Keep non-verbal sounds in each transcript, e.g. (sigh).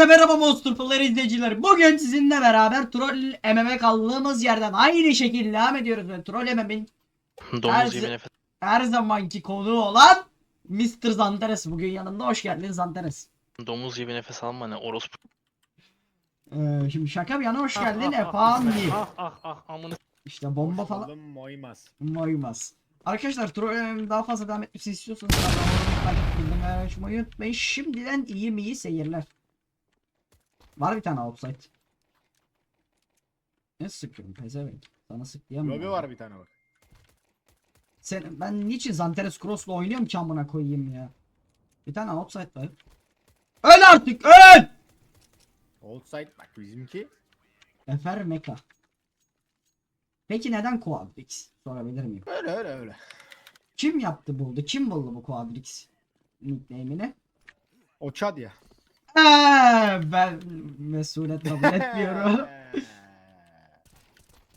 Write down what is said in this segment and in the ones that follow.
Hepinize merhaba Monster Player izleyiciler. Bugün sizinle beraber Troll MMA kaldığımız yerden aynı şekilde devam ediyoruz. Ve Troll MMA'nin (laughs) Her- Domuz gibi nefes. her zamanki konuğu olan Mr. Zanteres bugün yanımda. Hoş geldin Zanteres. Domuz gibi nefes alma ne orospu. Ee, şimdi şaka bir yana hoş geldin Ah, ah. Ah ah ah amına. İşte bomba falan Moymaz. Moymaz. Arkadaşlar Troll daha fazla devam etmesini istiyorsanız abone olmayı, bildirimleri açmayı unutmayın. Şimdiden iyi mi iyi seyirler. Var bir tane outside. Ne sıkıyorum pezevenk. Sana sık diyemem. Lobi var bir tane bak. Sen, ben niçin Zanteres Cross'la oynuyorum ki amına koyayım ya. Bir tane outside var. Öl artık öl! Old side bak bizimki. Efer Meka. Peki neden Quadrix? Sorabilir miyim? Öyle öyle öyle. Kim yaptı buldu? Kim buldu bu Quadrix nickname'ini? O Chad ya. Ben mesuliyet kabul (laughs) etmiyorum.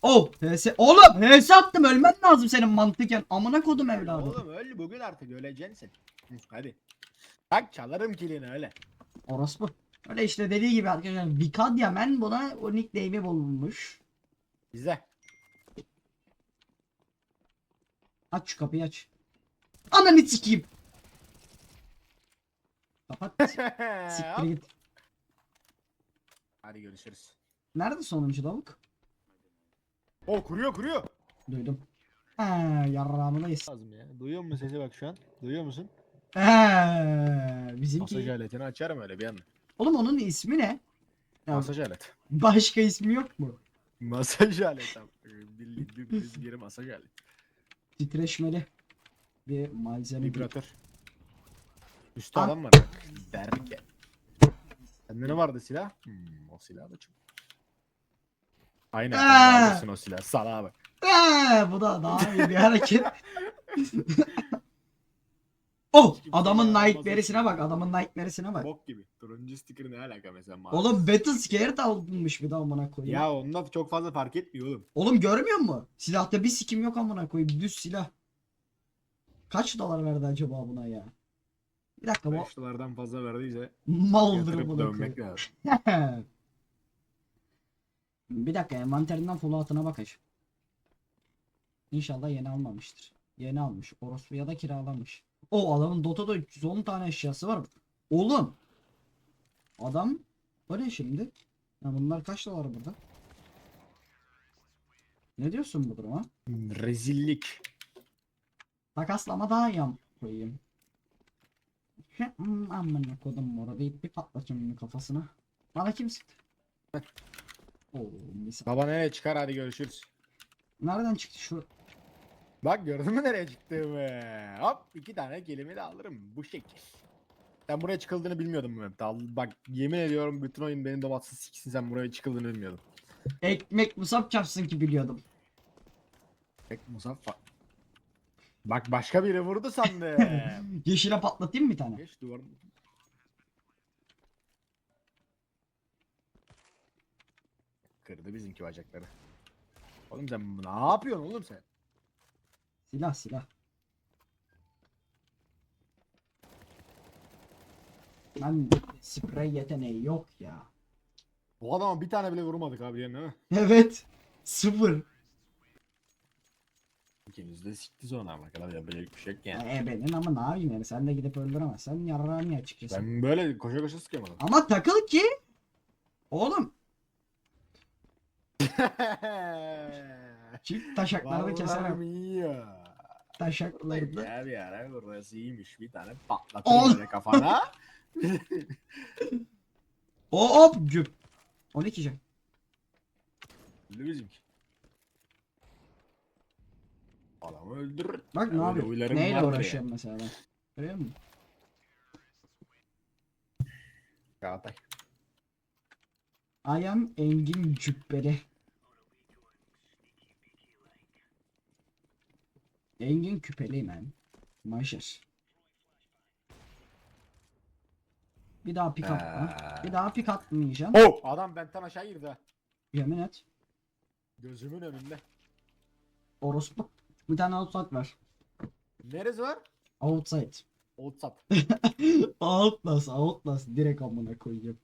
oh HS. Oğlum HS attım ölmen lazım senin mantıken. Amına kodum evladım. Oğlum öl bugün artık öleceksin Hadi. Bak çalarım kilini öyle. Orospu. Öyle işte dediği gibi arkadaşlar Vikadia men buna o nickname'i bulmuş. İzle. Aç şu kapıyı aç. Ananı sikeyim. (laughs) Siktir git. Hadi görüşürüz. Nerede sonuncu lavuk? O kuruyor kuruyor. Duydum. He yarrağımdayız. Lazım ya. Duyuyor musun sesi bak şu an? Duyuyor musun? He bizimki. Masaj aletini açarım öyle bir anda. Oğlum onun ismi ne? Ya, Masaj alet. başka ismi yok mu? Masaj alet. abi. Bildiğin dümdüz bir masaj alet. Titreşmeli bir malzeme. Vibratör. Üstü An- adam var bak. Derken. Sende ne vardı silah? Hmm, o silah da çok. Aynen. Aa! sen de alırsın o silah. Salağa bak. Ee, bu da daha iyi bir hareket. (laughs) oh kimse adamın nightmare'sine olsun. bak adamın nightmare'sine bak. Bok gibi. Turuncu sticker ne alaka mesela? mavi? Oğlum Battle Scared alınmış bir de amına koyayım. Ya onunla çok fazla fark etmiyor oğlum. Oğlum görmüyor musun? Silahta bir sikim yok amına koyayım. Düz silah. Kaç dolar verdi acaba buna ya? Bir dakika bu 5 dolardan fazla verdiyse maldır amına dönmek lazım. (laughs) bir dakika envanterinden follow bakacağım. İnşallah yeni almamıştır. Yeni almış. Orospu ya da kiralamış. O adamın Dota'da 310 tane eşyası var. Oğlum. Adam ne şimdi? Ya bunlar kaç dolar burada? Ne diyorsun bu duruma? Rezillik. Takaslama daha iyi am- koyayım. Hmm, Amına kodum mora deyip bir patlatacağım onun kafasına. Bana kim sıktı? Oo, misal. Baba nereye çıkar hadi görüşürüz. Nereden çıktı şu? Bak gördün mü nereye çıktığımı? Hop iki tane kelime de alırım bu şekil. Sen buraya çıkıldığını bilmiyordum bu map'te. Bak yemin ediyorum bütün oyun benim domatsız siksin sen buraya çıkıldığını bilmiyordum. Ekmek musab çarpsın ki biliyordum. Pek musaffa. Bak başka biri vurdu sandım. (laughs) Yeşile patlatayım mı bir tane? Geç duvarın. Kırdı bizimki bacakları. Oğlum sen ne yapıyorsun oğlum sen? Silah silah. Ben sprey yeteneği yok ya. Bu adama bir tane bile vurmadık abi yani değil mi? Evet. Sıfır. İkimiz de sikti sonra ama kadar yapacak bir şey yok yani. Ya, e benim ama ne yapayım yani sen de gidip öldüremezsen yarrağını açıkçası. Ben böyle koşa koşa sıkıyorum adamı. Ama takıl ki. Oğlum çift taşakları keserim. ya. Taşakları da. Ya bir ara burası iyiymiş bir tane Ol- böyle kafana. (laughs) O hop güp. 12 can. Öldü bizimki. Adamı öldürür. Bak ne yapıyor? Neyle uğraşıyorum mesela ben. Görüyor musun? Çağatay. I am Engin Cübbeli. Engin küpeli man. Major. Bir daha pik atma. Bir daha pik atmayacağım. Oh! Adam benden aşağı girdi ha. Yemin et. Gözümün önünde. Orospu. Bir tane outside var. Neresi var? Outside. Outsat. (laughs) Outlast, Outlast. Direkt amına koyayım.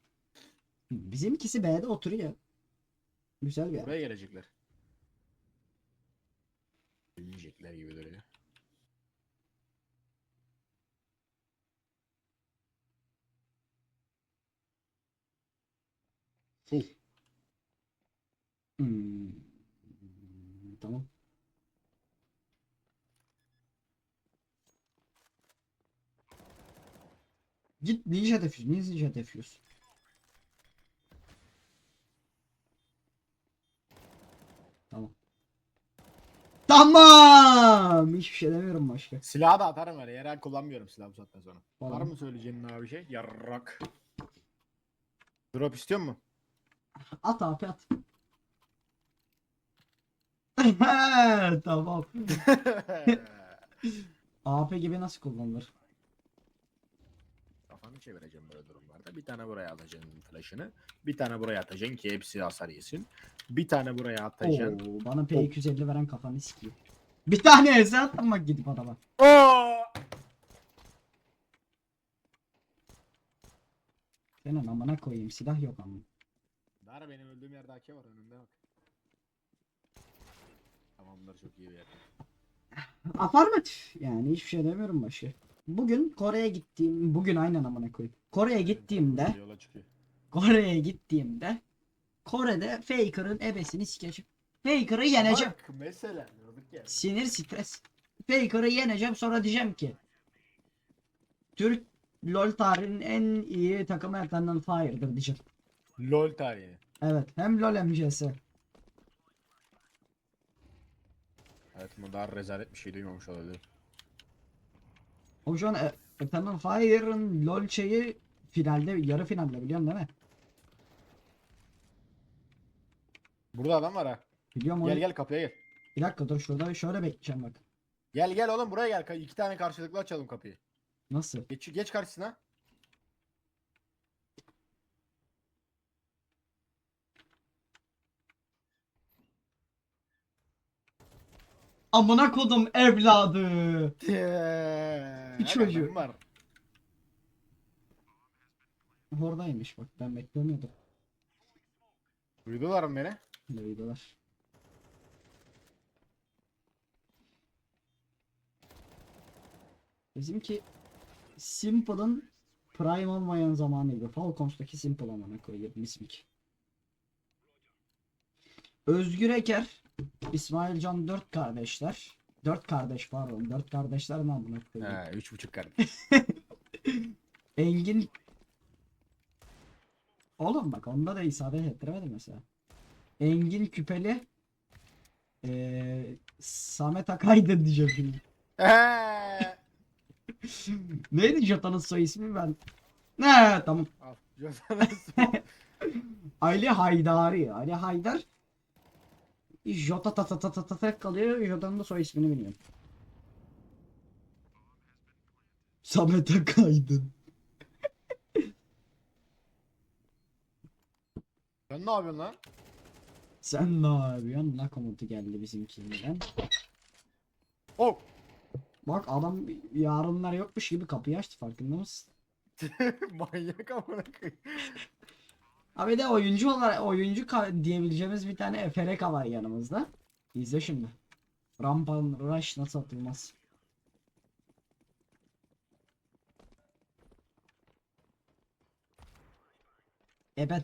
Bizimkisi B'de oturuyor. Güzel bir yer. Buraya gelecekler. Yiyecekler gibi duruyor. Oh. Hmm. Tamam. Git ninja defuse, ninja defuse. Tamam. Tamam. Hiçbir şey demiyorum başka. Silahı da atarım öyle. Yerel kullanmıyorum silahı bu saatten sonra. Var Tamam. mı söyleyeceğin daha bir şey? Yarrak. Drop istiyor mu? At abi at. (laughs) tamam. (laughs) AP gibi nasıl kullanılır? Kafanı çevireceğim böyle durumlarda. Bir tane buraya atacaksın flash'ını. Bir tane buraya atacaksın ki hepsi hasar yesin. Bir tane buraya atacaksın. Oo, bana P250 veren kafanı sikiyor. (laughs) Bir tane ese attım bak gidip adama. Oo! Senin amına koyayım silah yok ama. Dar benim öldüğüm yerde AK var önümde bak. Tamamdır çok iyi bir yer. Afirmatif. Yani hiçbir şey demiyorum başka. Bugün Kore'ye gittiğim, bugün aynen amına koyayım. Kore'ye gittiğimde. Kore'ye gittiğimde Kore'de Faker'ın ebesini sikeceğim. Faker'ı yeneceğim. Bak mesela ya. Sinir stres. Faker'ı yeneceğim sonra diyeceğim ki Türk LoL tarihinin en iyi takımı Eternal Fire'dır diyeceğim. LOL tarihi. Evet hem LoL hem CS. Hayatımda daha rezalet bir şey duymamış olabilirim. O şu an Eternal Fire'ın LoL şeyi finalde yarı finalde biliyorsun değil mi? Burada adam var ha. Biliyorum Gel onu. gel kapıya gel. Bir dakika dur şurada şöyle bekleyeceğim bak. Gel gel oğlum buraya gel. İki tane karşılıklı açalım kapıyı. Nasıl? Geç, geç karşısına. Amına kodum evladı. Bir çocuğu. Var. Oradaymış bak ben beklemiyordum. Duydular mı beni? Videolar. Bizimki Simple'ın prime olmayan zamanıydı. Falcons'taki Simple amına koyayım bizimki. Özgür Eker, İsmail Can dört kardeşler. Dört kardeş pardon. Dört kardeşler mi amına koyayım? He, üç buçuk kardeş. (laughs) Engin Oğlum bak onda da isabet ettiremedim mesela. Engin Küpeli eee Samet Akaydın diyeceğim şimdi. (laughs) Neydi Jota'nın soy ismi ben? Ne tamam. Al. Jotan'ın (laughs) Ali Haydari. Ali Haydar Jota ta ta ta ta ta ta kalıyor. Jota'nın da soy ismini bilmiyorum. Samet Akaydın. Sen ne yapıyorsun lan? Sen ne yapıyorsun? La komutu geldi bizimkinden. Oh. Bak adam yarınlar yokmuş gibi kapıyı açtı farkında mısın? (laughs) Manyak amına koyayım. Abi de oyuncu olarak oyuncu diyebileceğimiz bir tane Efereka var yanımızda. İzle şimdi. Rampan Rush nasıl atılmaz? Evet.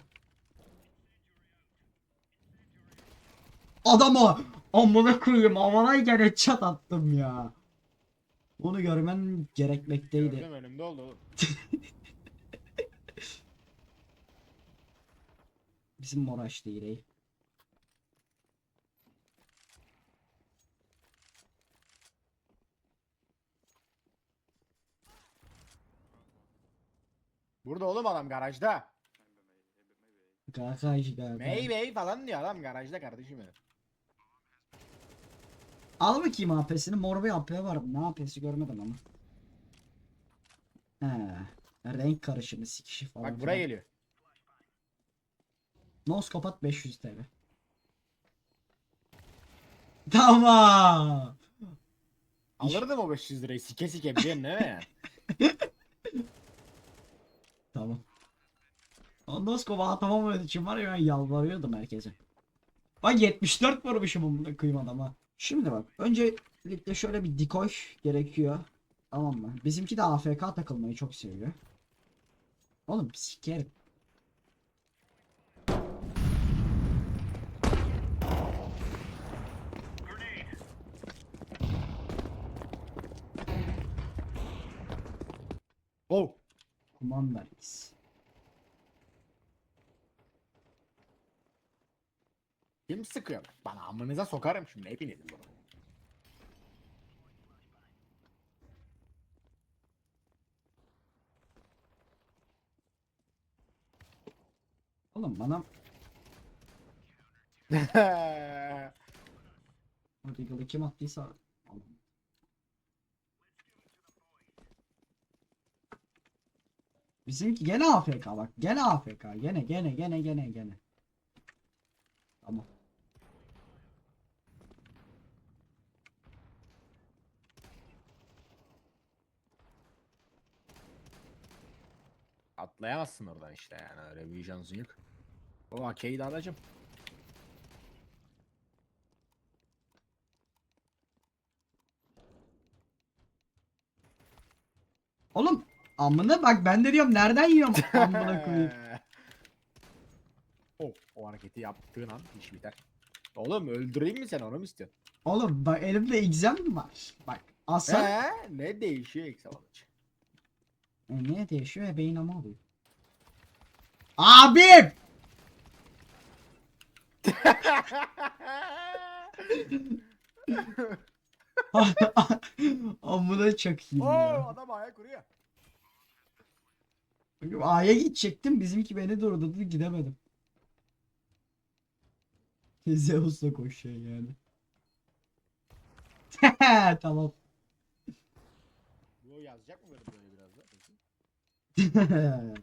Adama amına koyayım amanayken headshot attım ya. Onu görmen gerekmekteydi. Gördüm önümde oldu (laughs) Bizim Moraş değil. Burada oğlum adam garajda. Kakaj kakaj. Mey mey falan diyor adam garajda kardeşim benim. Al bakayım AP'sini. Mor bir AP var. Ne AP'si görmedim ama. He. Renk karışımı sikişi falan. Bak buraya filan. Geliyor. Noskopat 500 TL. Tamam. Alırdım o 500 lirayı sike sike biliyorsun değil mi? Tamam. Ondan sonra atamamak için var ya ben yalvarıyordum herkese. Bak 74 vurmuşum bunu kıyım adama. Şimdi bak öncelikle şöyle bir decoy gerekiyor. Tamam mı? Bizimki de AFK takılmayı çok seviyor. Oğlum sikerim. Oh. Kumanda Reis. Kim sıkıyor? Bana amınıza sokarım şimdi hepinizin bunu. Oğlum bana (laughs) o Deagle'ı kim attıysa Bizimki gene AFK bak. Gene AFK. Gene gene gene gene gene. Tamam. Atlayamazsın oradan işte yani öyle bir şansın yok. O AK'yi de alacağım. Oğlum amına bak ben de diyorum nereden yiyorum (laughs) amına koyayım. o, o hareketi yaptığın an iş biter. Oğlum öldüreyim mi sen onu mu istiyorsun? Oğlum bak elimde egzem var? Bak aslan. He, ne değişiyor Exavalanche? E, ne değişiyor? Ebeğin ama oluyor. Abim! (laughs) (laughs) Amına çakayım Oo ya. adam ayak kuruyor. A'ya gidecektim. Bizimki beni durdurdu. Gidemedim. (laughs) Zeus'la koşuyor yani. (laughs) tamam. Bu yazacak mı böyle böyle biraz da? (laughs)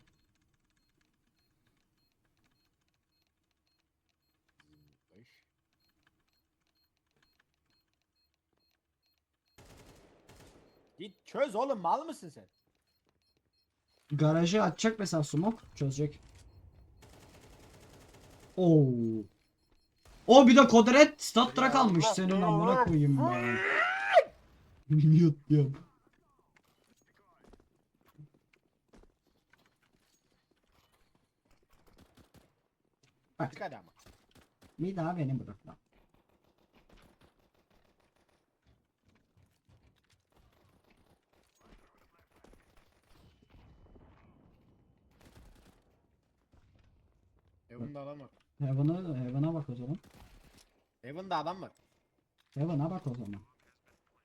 Git çöz oğlum mal mısın sen? Garajı açacak mesela smoke çözecek. Oo. O bir de Kodret stat track almış senin amına koyayım ben. Mute hadi ama. Bir daha beni bırak Heaven'da adam var. Heaven'a Heaven'a bak o zaman. Heaven'da adam var. Heaven'a bak o zaman.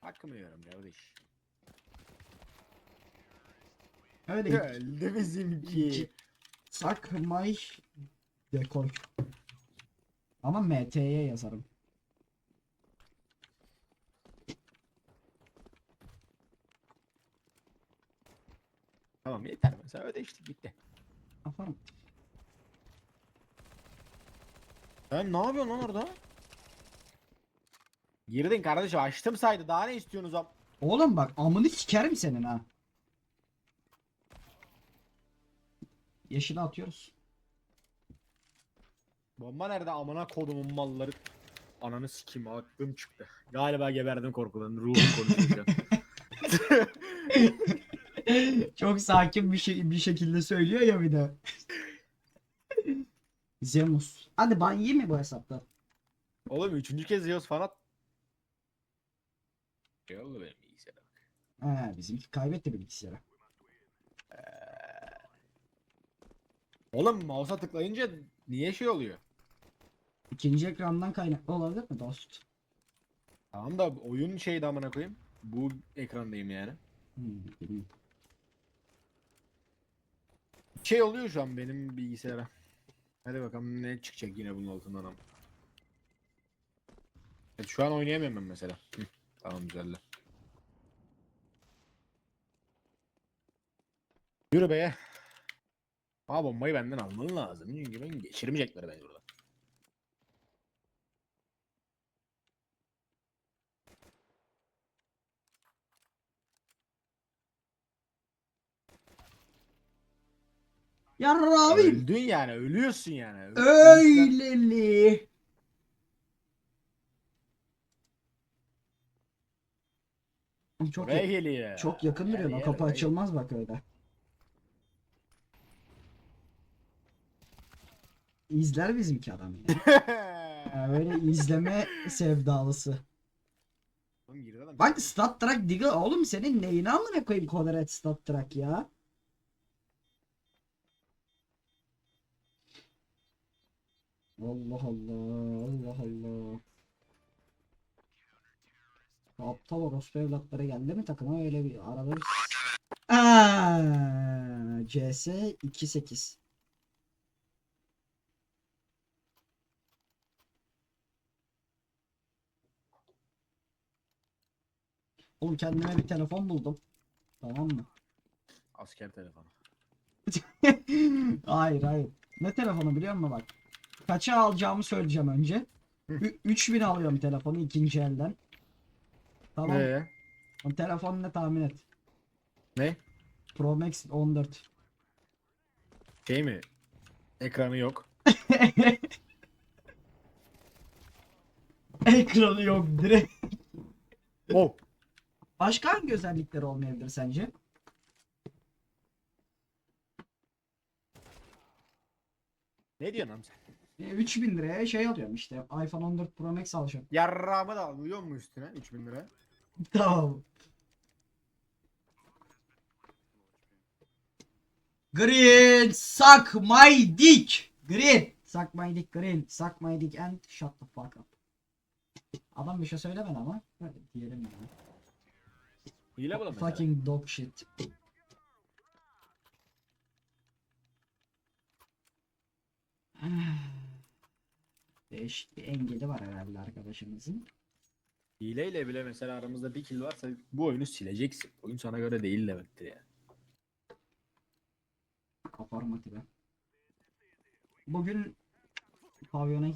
Hakkımı yiyorum kardeş. Öyle Öldü bizimki. iki- sak my dekoy. Ama MT'ye yazarım. Tamam yeter mesela ödeştik bitti. Aferin. Sen ne yapıyorsun lan orada? Girdin kardeşim açtım saydı daha ne istiyorsunuz am? Oğlum bak amını sikerim senin ha. Yeşile atıyoruz. Bomba nerede amına kodumun malları? Ananı sikeyim aklım çıktı. Galiba geberdim korkudan ruhum konuşuyor. şu (laughs) an. Çok sakin bir şey bir şekilde söylüyor ya bir de. Zemus. Hadi ban yiyeyim mi bu hesapta? Oğlum üçüncü kez yiyoruz falan. Şey oldu benim bilgisayara. He bizimki kaybetti bilgisayarı. Oğlum mouse'a tıklayınca niye şey oluyor? İkinci ekrandan kaynaklı olabilir mi dost? Tamam da oyun şeydi amına koyayım. Bu ekrandayım yani. Hmm, bilmiyorum. Şey oluyor şu an benim bilgisayara. Hadi bakalım ne çıkacak yine bunun altından ama. Evet, şu an oynayamıyorum ben mesela. Hı, tamam güzeller. Yürü be. Ha bombayı benden alman lazım. Çünkü ben geçirmeyecekler beni burada. Yarra abi. Öldün yani ölüyorsun yani. Öyleli. Çok, Buraya ya- geliyor. çok yakın duruyor. Yer kapı açılmaz bak öyle. İzler bizimki adam ya. (laughs) Ya Böyle izleme sevdalısı. Oğlum girdi adam. Bak Stat Trek Diggle oğlum senin neyini amına koyayım Kodaret Stat Trek ya. Allah Allah Allah Allah. Aptal orospu evlatları geldi mi takıma öyle bir arada bir... Aa, CS 28. Oğlum kendime bir telefon buldum. Tamam mı? Asker telefonu. (laughs) hayır hayır. Ne telefonu biliyor musun bak. Kaça alacağımı söyleyeceğim önce. Ü- 3000 alıyorum telefonu ikinci elden. Tamam. Ee, telefon ne tahmin et. ne? Pro Max 14. Şey mi? Ekranı yok. (laughs) Ekranı yok direkt. Oh. Başka hangi özellikleri olmayabilir sence? Ne diyorsun sen? E, 3000 liraya şey alıyorum işte. iPhone 14 Pro Max alacağım. Yarrağımı da al. Duyuyor musun üstüne? 3000 lira. (laughs) Tamam. Green, suck my dick. Green, suck my dick, green, suck my dick and shut the fuck up. Adam bir şey söylemedi ama. Böyle diyelim yani. Hile bu da mesela. Fucking dog shit. (sighs) Değişik bir engeli var herhalde arkadaşımızın. Hileyle bile mesela aramızda bir kill varsa bu oyunu sileceksin. Oyun sana göre değil demektir ya. Kaparma tipe. Bugün pavyona.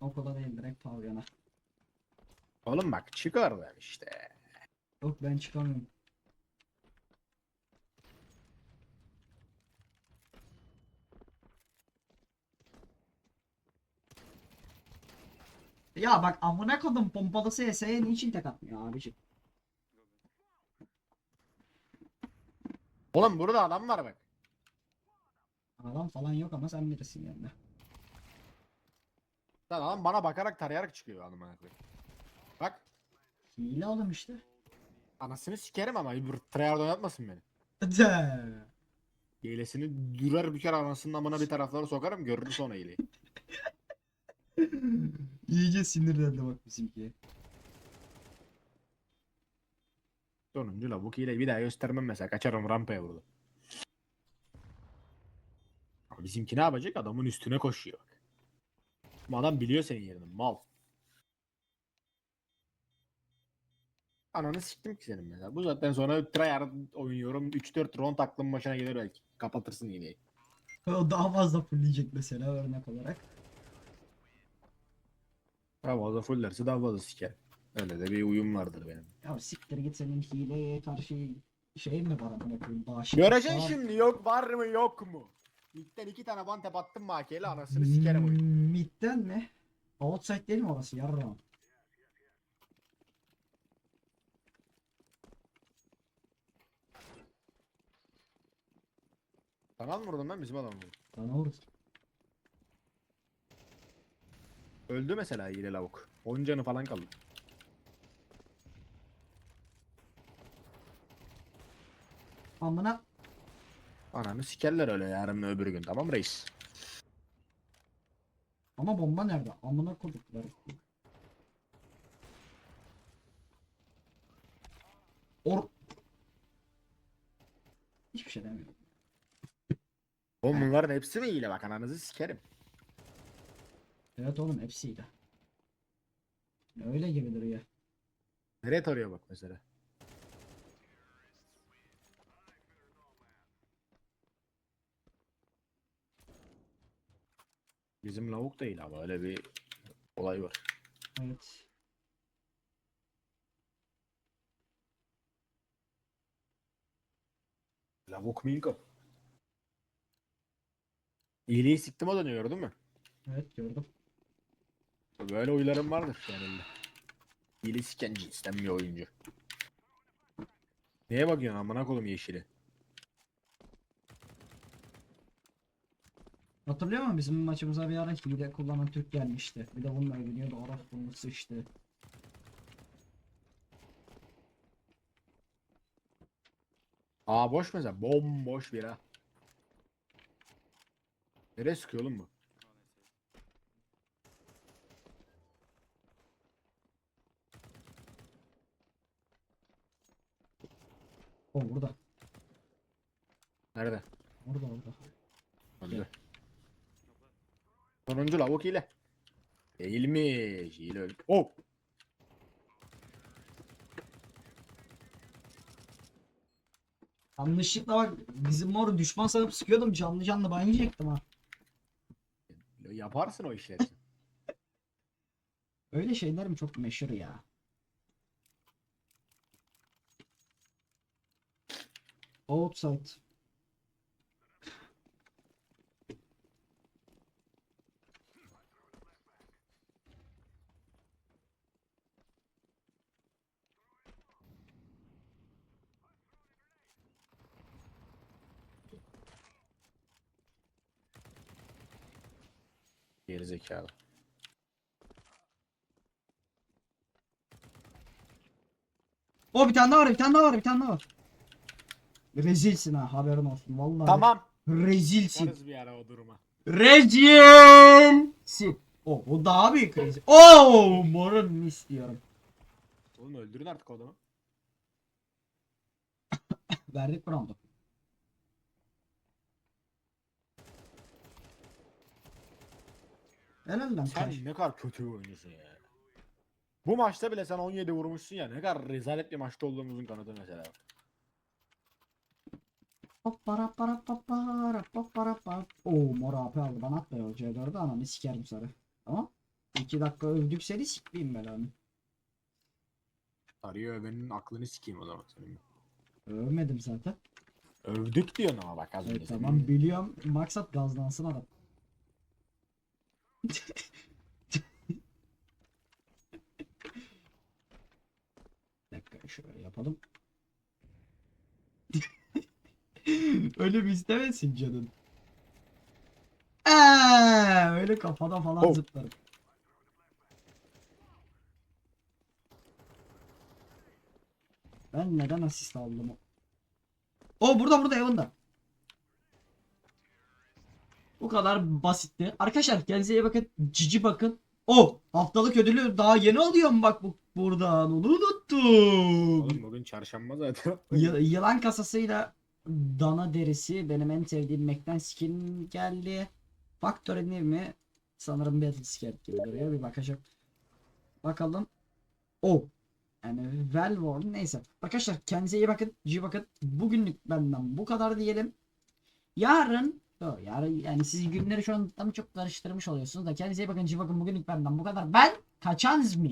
Okula değil direkt pavyona. Oğlum bak çık oradan işte. Yok ben çıkamıyorum. Ya bak amına kodum pompalı SS'ye niçin tek atmıyor abiciğim? Oğlum burada adam var bak. Adam falan yok ama sen birisin yanında. Lan adam bana bakarak tarayarak çıkıyor anlamına koyayım. Bak. Hile oğlum işte. Anasını sikerim ama bir tryhard oynatmasın beni. De. Hilesini dürer büker anasının amına bir tarafları sokarım görür sonra hileyi. (laughs) İyice sinirlendi bak bizimki. Sonuncu lavuk hileyi bir daha göstermem mesela kaçarım rampaya burada. Ama bizimki ne yapacak? Adamın üstüne koşuyor bak. Ama adam biliyor senin yerini mal. Ananı siktim ki senin mesela. Bu zaten sonra tryhard oynuyorum. 3-4 round aklım başına gelir belki. Kapatırsın hileyi. O daha fazla fullleyecek mesela örnek olarak. Fazla fullerse daha fazla siker. Öyle de bir uyum vardır benim. Ya siktir git senin hileye karşı şey mi var amına koyayım bağışık Göreceksin şimdi yok var mı yok mu? Ligden iki tane bantep attım makeyle anasını sikerim oyunu. Hmm, Mid'den mi? Outside değil mi orası yarram? Sana mı vurdum ben bizim adam vurdu. Bana vurdu. Öldü mesela hile lavuk. 10 canı falan kaldı. Amına Ananı sikerler öyle yarın öbür gün tamam reis. ama bomba nerede? Amına kodukları. Or Hiçbir şey demiyorum. Oğlum bunların hepsi mi hile bak ananızı sikerim. Evet oğlum hepsiydi. Öyle gibi duruyor. Nereye tarıyor bak mesela. Bizim lavuk değil ama öyle bir olay var. Evet. Lavuk Milko. İyiliği siktim o dönüyor gördün mü? Evet gördüm. Böyle oyunlarım vardır. İyiliği siken cinsten bir oyuncu. Neye bakıyorsun amına koyayım yeşili? Hatırlıyor musun bizim maçımıza bir ara hile kullanan Türk gelmişti. Bir de bununla övünüyordu. Oraf bunu sıçtı. Aa boş mesela. Bomboş bir ha. Nereye sıkıyor oğlum bu? O burada. Nerede? Orada orada. Öldü. Sonuncu lavuk hile. Değilmiş. Hile öldü. Oh! Yanlışlıkla bak bizim mor düşman sanıp sıkıyordum canlı canlı ban yiyecektim ha. Yaparsın o işleri. (laughs) Öyle şeylerim çok meşhur ya. Outside. Geri zekalı. O bir tane daha var, bir tane daha var, bir tane daha var. Rezilsin ha haberin olsun vallahi. Tamam. Rezilsin. Varız bir ara o duruma. Rezilsin. O, o daha büyük rezil. Oo, morun mis diyorum. Oğlum öldürün artık o adamı. (coughs) Verdik roundu. Helal lan Sen ne kadar kötü oyuncusun ya. Bu maçta bile sen 17 vurmuşsun ya. Ne kadar rezalet bir maçta olduğumuzun kanıtı mesela. Papara para papara papara pap. Oo mor AP aldı bana atma ya hocaya gördü ananı sikerim sarı. Tamam. 2 dakika övdük seni sikmeyeyim ben onu. Arıyor övenin aklını sikeyim o zaman senin. Övmedim zaten. Övdük diyorsun ama bak az önce. Evet, senin. tamam biliyorum. Maksat gazlansın adam. (laughs) Dakika şöyle yapalım. (laughs) öyle istemesin canın? Eee, öyle kafada falan Oh. zıplarım. Ben neden asist aldım o? O burada burada Evan'da. Bu kadar basitti. Arkadaşlar kendinize iyi bakın. Cici bakın. O haftalık ödülü daha yeni alıyorum bak bu buradan. Onu unuttum. Oğlum bugün çarşamba zaten. Y- yılan kasasıyla dana derisi benim en sevdiğim Mac'ten skin geldi. Factory New mi? Sanırım Battle Scat gibi duruyor. Bir bakacağım. Bakalım. O. Yani Velvorn neyse. Arkadaşlar kendinize iyi bakın. İyi bakın. Bugünlük benden bu kadar diyelim. Yarın Yo, yarın yani siz günleri şu an tam çok karıştırmış oluyorsunuz da kendinize iyi bakın. iyi bakın. Bugünlük benden bu kadar. Ben kaçanız mı?